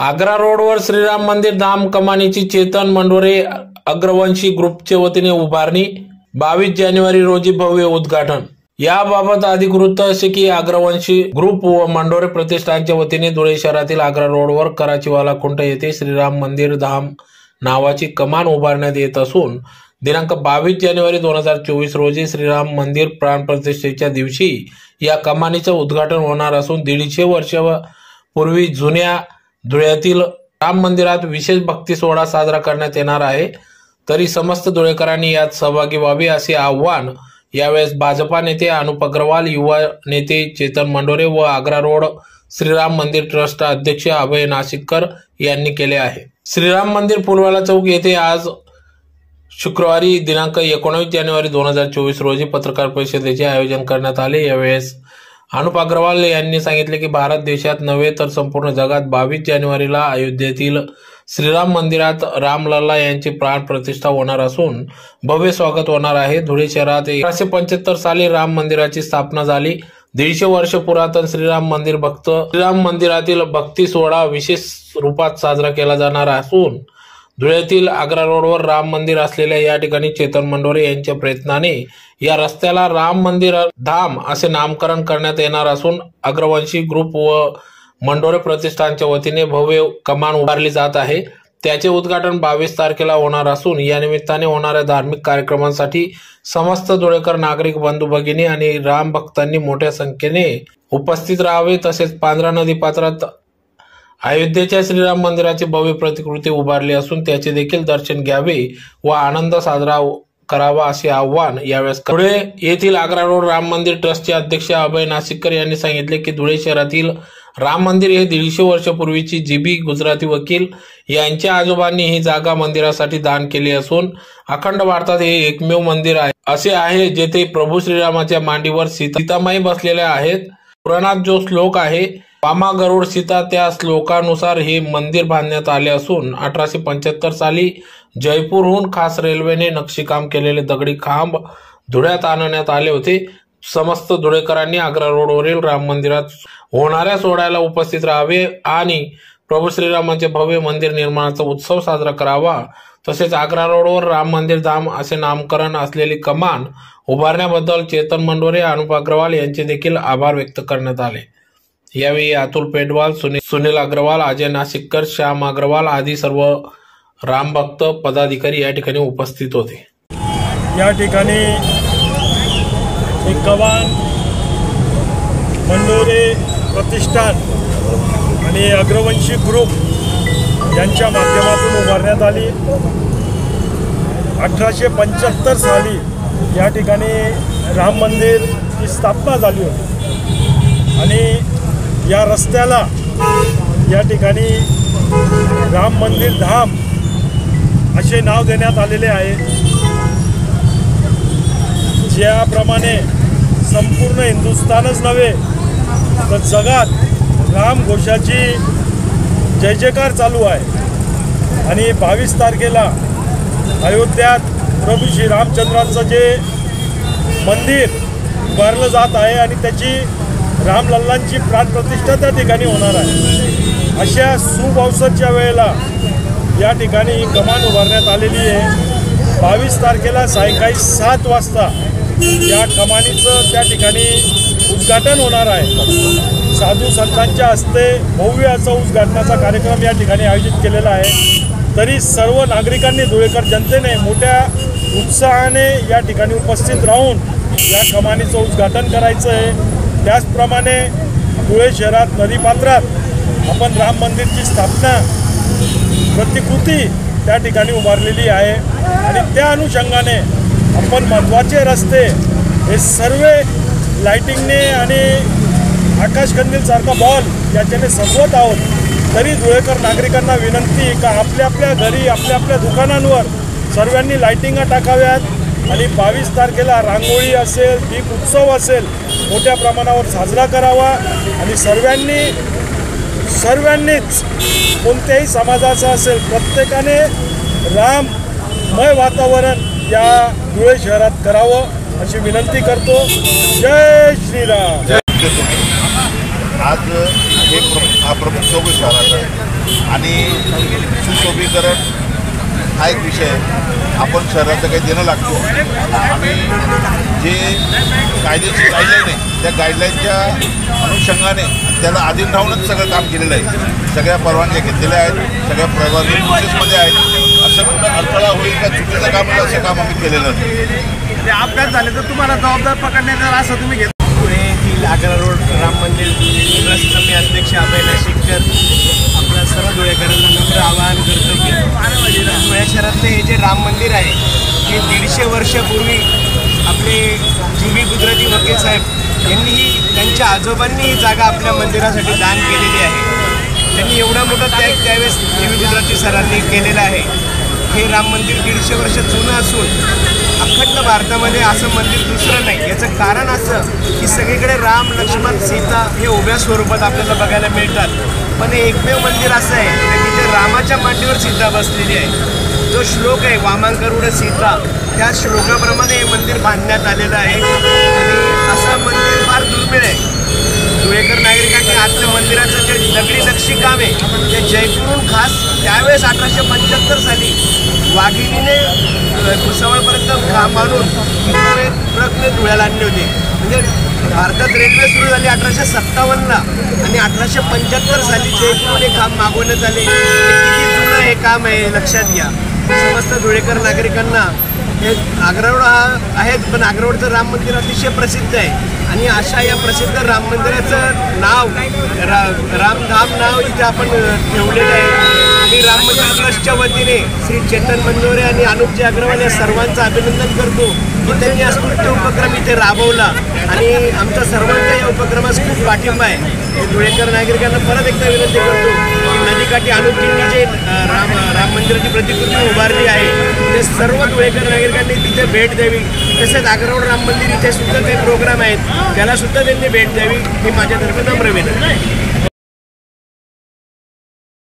आग्रा रोडवर श्रीराम मंदिर धाम कमानीची चेतन मंडोरे अग्रवंशी ग्रुपच्या वतीने उभारणी बावीस जानेवारी रोजी भव्य उद्घाटन. याबाबत अधिकृत असे की अग्रवंशी ग्रुप व मंडोरे प्रतिष्ठानच्या वतीने धुळे शहरातील आग्रा रोडवर कराचीवाला खुंट येथे श्रीराम मंदिर धाम नावाची कमान उभारण्यात येत असून दिनांक बावीस जानेवारी दोन हजार चोवीस रोजी श्रीराम मंदिर प्राण प्रतिष्ठेच्या दिवशी या कमानीचं उद्घाटन होणार असून दीडशे वर्ष पूर्वी जुन्या धुळ्यातील राम मंदिरात विशेष भक्ती सोहळा साजरा करण्यात येणार आहे. तरी समस्त धुळेकरांनी यात सहभागी व्हावे असे आव्हान यावेळेस भाजपा नेते अनुप अग्रवाल युवा नेते चेतन मंडोरे व आग्रा रोड श्रीराम मंदिर ट्रस्ट अध्यक्ष अभय नाशिककर यांनी केले आहे. श्रीराम मंदिर पुलवाला चौक येथे आज शुक्रवारी दिनांक एकोणावीस जानेवारी दोन हजार चोवीस रोजी पत्रकार परिषदेचे आयोजन करण्यात आले. यावेळेस अनुप अग्रवाल यांनी सांगितले की भारत देशात नव्हे तर संपूर्ण जगात बावीस जानेवारीला अयोध्येतील श्रीराम मंदिरात रामलल्ला यांची प्राण प्रतिष्ठा होणार असून भव्य स्वागत होणार आहे. धुळे शहरात एकोणीसशे पंच्याहत्तर साली राम मंदिराची स्थापना झाली. दीडशे वर्ष पुरातन श्रीराम मंदिर भक्त श्रीराम मंदिरातील भक्ती सोहळा विशेष रूपात साजरा केला जाणार असून धुळ्यातील आग्रा रोडवर राम मंदिर असलेल्या या ठिकाणी चेतन मंडोरे यांच्या प्रयत्नाने या रस्त्याला राम मंदिर धाम असे नामकरण करण्यात येणार असून अग्रवंशी ग्रुप व मंडोरे प्रतिष्ठानच्या वतीने भव्य कमान उभारली जात आहे. त्याचे उद्घाटन बावीस तारखेला होणार असून या निमित्ताने होणाऱ्या धार्मिक कार्यक्रमांसाठी समस्त धुळेकर नागरिक बंधू भगिनी आणि राम भक्तांनी मोठ्या संख्येने उपस्थित राहावे तसेच पांढरा नदी पात्रात अयोध्येच्या श्रीराम मंदिराची भव्य प्रतिकृती उभारली असून त्याचे देखील दर्शन घ्यावे व आनंद साजरा करावा असे आव्हान यावेळेस धुळे येथील आग्रा रोड राम मंदिर ट्रस्टचे अध्यक्ष अभय नाशिककर यांनी सांगितले की धुळे शहरातील राम मंदिर हे दीडशे वर्षापूर्वीची जीबी गुजराती वकील यांच्या आजोबांनी ही जागा मंदिरासाठी दान केली असून अखंड भारतात हे एकमेव मंदिर आहे. असे आहे जेथे प्रभू श्रीरामाच्या मांडीवर सीतामाई बसलेल्या आहेत. पुराणात जो श्लोक आहे वामा गरुड सीता त्या श्लोकानुसार हे मंदिर बांधण्यात आले असून अठराशे पंच्याहत्तर साली जयपूरहून खास रेल्वेने नक्षीकाम केलेले दगडी खांब धुळ्यात आणण्यात आले होते. समस्त धुळेकरांनी आग्रा रोडवरील राम मंदिरात होणाऱ्या सोहळ्याला उपस्थित राहावे आणि प्रभू श्रीरामाचे भव्य मंदिर निर्माणाचा उत्सव साजरा करावा. तसेच आग्रा रोडवर राम मंदिर धाम असे नामकरण असलेली कमान उभारण्याबद्दल चेतन मंडोरे अनुप अग्रवाल यांचे देखील आभार व्यक्त करण्यात आले. यावेळी अतुल पेडवाल सुनील सुनील अग्रवाल अजय नाशिककर श्याम अग्रवाल आदी सर्व रामभक्त पदाधिकारी या ठिकाणी उपस्थित होते. या ठिकाणी एक कवान मंडोरे प्रतिष्ठान आणि अग्रवंशी ग्रुप यांच्या माध्यमातून उभारण्यात आली. अठराशे पंच्याहत्तर साली या ठिकाणी राम मंदिरची स्थापना झाली होती. आणि या रस्त्याला या ठिकाणी राम मंदिर धाम असे नाव देण्यात आलेले आहे. ज्याप्रमाणे संपूर्ण हिंदुस्थानच नव्हे तर जगात राम घोषाची जय जयकार चालू आहे. आणि बावीस तारखेला अयोध्यात प्रभू श्री रामचंद्रांचं जे मंदिर उभारलं जात आहे आणि त्याची रामलल्लांची प्राणप्रतिष्ठा त्या ठिकाणी होणार आहे. अशा सुपावसाच्या वेळेला या ठिकाणी ही कमान उभारण्यात आलेली आहे. बावीस तारखेला सायंकाळी सात वाजता या कमानीचं त्या ठिकाणी उद्घाटन होणार आहे. साधू संतांच्या हस्ते भव्य असं उद्घाटनाचा कार्यक्रम या ठिकाणी आयोजित केलेला आहे. तरी सर्व नागरिकांनी धुळेकर जनतेने मोठ्या उत्साहाने या ठिकाणी उपस्थित राहून या कमानीचं उद्घाटन करायचं आहे. त्याचप्रमाणे धुळे शहरात नदीपात्रात आपण राम मंदिरची स्थापना प्रतिकृती त्या ठिकाणी उभारलेली आहे. आणि त्या अनुषंगाने आपण महत्त्वाचे रस्ते हे सर्व लाईटिंगने आणि आकाशकंदीलसारखा बॉल याच्याने सजवत आहोत. तरी धुळेकर नागरिकांना विनंती का आपल्या आपल्या घरी आपल्या आपल्या दुकानांवर सर्वांनी लाईटिंगा टाकाव्यात? आणि बावीस तारखेला रांगोळी असेल दीप उत्सव असेल मोठ्या प्रमाणावर साजरा करावा. आणि सर्वांनी सर्वांनीच कोणत्याही समाजाचा असेल प्रत्येकाने राममय वातावरण या धुळे शहरात करावं अशी विनंती करतो. जय श्रीराम. आज हे प्रमुख हा प्रमुख चौक आहे शहराचा आणि सुशोभीकरण हा एक विषय आहे. आपण शहराचं काही देणं लागतो. आम्ही जे कायदेशीर गाईडलाईन आहे त्या गाईडलाईनच्या अनुषंगाने त्याला अधीन राहूनच सगळं काम केलेलं आहे. सगळ्या परवानग्या घेतलेल्या आहेत सगळ्या परवानगी प्रोसेसमध्ये आहेत. असं कुठं अडथळा होईल का चुकीचं काम होईल असं काम आम्ही केलेलं नाही. ते अपघात झाले तर तुम्हाला जबाबदार पकडण्यात येणार असं तुम्ही घेत पुणे येथील आग्रा रोड राम मंदिर ट्रस्ट मी अध्यक्ष अभय नाशिककर सर्व धुळेकरांना नम्र आवाहन करतो की धुळे शहरातले हे जे राम मंदिर आहे हे दीडशे वर्षापूर्वी आपले जुबी गुजराती वकील साहेब यांनीही त्यांच्या आजोबांनी ही जागा आपल्या मंदिरासाठी दान केलेली आहे. त्यांनी एवढा मोठा त्याग त्यावेळेस जुबी गुजराती सरांनी केलेला आहे. हे राम मंदिर दीडशे वर्ष जुनं असून अखंड भारतामध्ये असं मंदिर दुसरं नाही. याचं कारण असं सगळीकडे राम लक्ष्मण सीता हे उभ्या स्वरूपात आपल्याला बघायला मिळतात. पण हे एकमेव मंदिर असं आहे की तिथे रामाच्या मांडीवर सीता बसलेली आहे. जो श्लोक आहे वामांकरुड सीता त्या श्लोकाप्रमाणे हे मंदिर बांधण्यात आलेलं आहे. आणि असं मंदिर फार दुर्मिळ आहे. धुळेकर नागरिकांनी आजच्या मंदिराचं जे दगडी नक्षीकाम आहे ते जयपूरहून खास त्यावेळेस अठराशे पंच्याहत्तर साली वाघिणीने भुसावळपर्यंत काम आणून ट्रकने धुळ्याला आणले होते. म्हणजे भारतात रेल्वे सुरू झाली अठराशे सत्तावन्नला आणि अठराशे पंच्याहत्तर साली जयपूरहून हे काम मागवण्यात आले किती जुनं हे काम आहे लक्षात घ्या. समस्त धुळेकर नागरिकांना हे आग्रारोड हा आहेच पण आग्रावडचं राम मंदिर अतिशय प्रसिद्ध आहे. आणि अशा या प्रसिद्ध राम मंदिराचं नाव रा रामधाम नाव इथे आपण ठेवलेलं आहे. मी राम मंदिर ट्रस्टच्या वतीने श्री चेतन मंजोरे आणि अनुपजी अग्रवाल या सर्वांचं अभिनंदन करतो की त्यांनी हा स्तुत्य उपक्रम इथे राबवला. आणि आमचा सर्वांचा या उपक्रमास खूप पाठिंबा आहे. मी धुळेकर नागरिकांना परत एकदा विनंती करतो की नदीकाठी अनुपजींनी जे राम राम मंदिराची प्रतिकृती उभारली आहे ते सर्व धुळेकर नागरिकांनी तिथे भेट द्यावी. तसेच आग्रारोड राम मंदिर इथे सुद्धा काही प्रोग्राम आहेत त्याला सुद्धा त्यांनी भेट द्यावी ही माझ्यातर्फे नम्र विनंती.